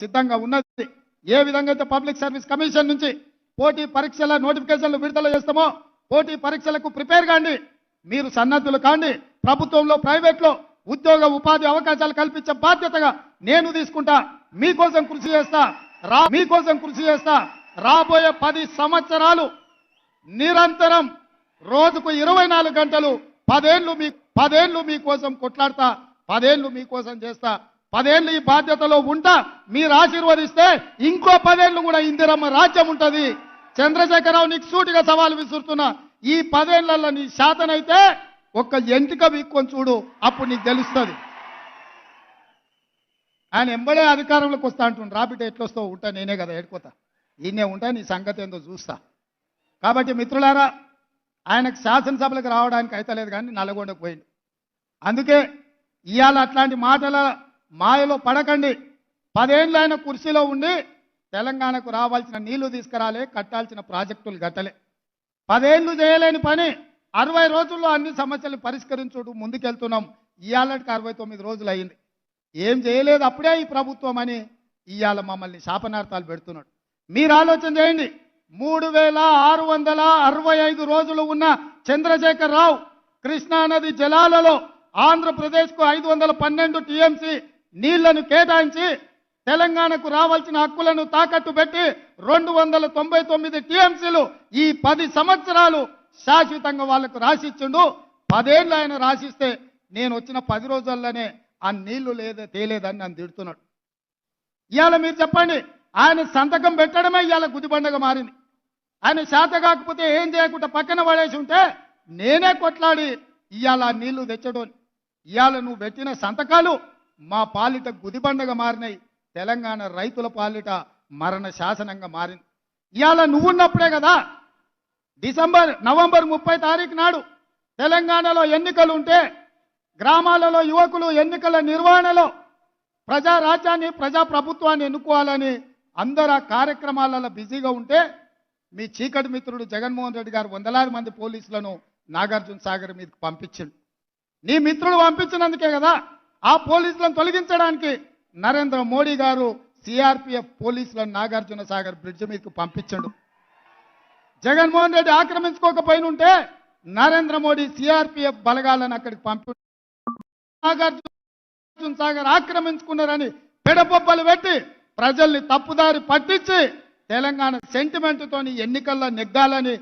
సిద్ధంగా ఉన్నది. ఏ విధంగా అయితే పబ్లిక్ సర్వీస్ కమిషన్ నుంచి పోటీ పరీక్షల నోటిఫికేషన్లు విడుదల చేస్తామో పోటీ పరీక్షలకు ప్రిపేర్ కాండి. మీరు సన్నద్ధులు కాండి. ప్రభుత్వంలో ప్రైవేట్లో ఉద్యోగ ఉపాధి అవకాశాలు కల్పించే బాధ్యతగా నేను తీసుకుంటా. మీకోసం కృషి చేస్తా. రా మీకోసం కృషి చేస్తా. రాబోయే పది సంవత్సరాలు నిరంతరం రోజుకు ఇరవై నాలుగు గంటలు పదేళ్ళు మీ పదేళ్ళు మీకోసం కొట్లాడతా పదేళ్ళు మీకోసం చేస్తా. పదేళ్ళు ఈ బాధ్యతలో ఉంటా మీరు ఆశీర్వదిస్తే ఇంకో పదేళ్ళు కూడా ఇందిరమ్మ రాజ్యం ఉంటుంది. చంద్రశేఖరరావు నీకు సూటిగా సవాలు విసురుతున్నా ఈ పదేళ్ళలో నీ శాతనైతే ఒక్క ఎంటిక వీక్కొని చూడు అప్పుడు నీకు తెలుస్తుంది. ఆయన ఎంబడే అధికారంలోకి వస్తా అంటుండు రాబిట్ ఎట్లొస్తావు? ఉంటా నేనే కదా ఏడుకోతా. ఈయనే ఉంటా నీ సంగతి ఏందో చూస్తా. కాబట్టి మిత్రులారా ఆయనకు శాసనసభలకు రావడానికి అయితలేదు కానీ నల్లగొండకు పోయింది అందుకే ఇవాళ అట్లాంటి మాటల మాయలో పడకండి. పదేళ్ళు ఆయన కుర్చీలో ఉండి తెలంగాణకు రావాల్సిన నీళ్ళు తీసుకురాలే కట్టాల్సిన ప్రాజెక్టులు గట్టలే పదేళ్ళు చేయలేని పని. అరవై రోజుల్లో అన్ని సమస్యలు పరిష్కరించుడు ముందుకెళ్తున్నాం. ఇవాళకి అరవై తొమ్మిది రోజులు అయింది ఏం చేయలేదు అప్పుడే ఈ ప్రభుత్వం అని ఇవాళ మమ్మల్ని శాపనార్థాలు పెడుతున్నాడు. మీరు ఆలోచన చేయండి. మూడు వేల ఆరు వందల అరవై ఐదు రోజులు ఉన్న చంద్రశేఖర్ రావు కృష్ణా నది జలాలలో ఆంధ్రప్రదేశ్కు ఐదు వందల పన్నెండు టీఎంసీ నీళ్ళను కేటాయించి తెలంగాణకు రావాల్సిన హక్కులను తాకట్టు పెట్టి రెండు వందల తొంభై తొమ్మిది టీఎంసీలు ఈ పది సంవత్సరాలు శాశ్వతంగా వాళ్ళకు రాసిచ్చిండు. పదేళ్ళు ఆయన రాసిస్తే నేను వచ్చిన పది రోజుల్లోనే ఆ నీళ్ళు లేదా తేలేదని నన్ను తిడుతున్నాడు. ఇవాళ మీరు చెప్పండి ఆయన సంతకం పెట్టడమే ఇవాళ గుదిబండగా మారింది. ఆయన శాత కాకపోతే ఏం చేయకుండా పక్కన పడేసి ఉంటే నేనే కొట్లాడి ఇవాళ ఆ నీళ్ళు తెచ్చడం ఇవాళ నువ్వు పెట్టిన సంతకాలు మా పాలిట గుదిబండగా మారినాయి తెలంగాణ రైతుల పాలిట మరణ శాసనంగా మారింది. ఇవాళ నువ్వున్నప్పుడే కదా డిసెంబర్ నవంబర్ ముప్పై తారీఖు నాడు తెలంగాణలో ఎన్నికలు ఉంటే గ్రామాలలో యువకులు ఎన్నికల నిర్వహణలో ప్రజా రాజ్యాన్ని ప్రజా ప్రభుత్వాన్ని ఎన్నుకోవాలని అందరు ఆ కార్యక్రమాలలో బిజీగా ఉంటే మీ చీకటి మిత్రుడు జగన్మోహన్ రెడ్డి గారు వందలాది మంది పోలీసులను నాగార్జున సాగర్ మీదకి పంపించిండు. నీ మిత్రుడు పంపించినందుకే కదా ఆ పోలీసులను తొలగించడానికి నరేంద్ర మోడీ గారు సిఆర్పిఎఫ్ పోలీసులను నాగార్జున సాగర్ బ్రిడ్జ్ మీదకి పంపించండు. జగన్మోహన్ రెడ్డి ఆక్రమించుకోకపోయినుంటే నరేంద్ర మోడీ సిఆర్పిఎఫ్ బలగాలను అక్కడికి పంపి నాగార్జున సాగర్ ఆక్రమించుకున్నారని పిడబొబ్బలు పెట్టి ప్రజల్ని తప్పుదారి పట్టించి తెలంగాణ సెంటిమెంట్తోని ఎన్నికల్లో నెగ్గాలని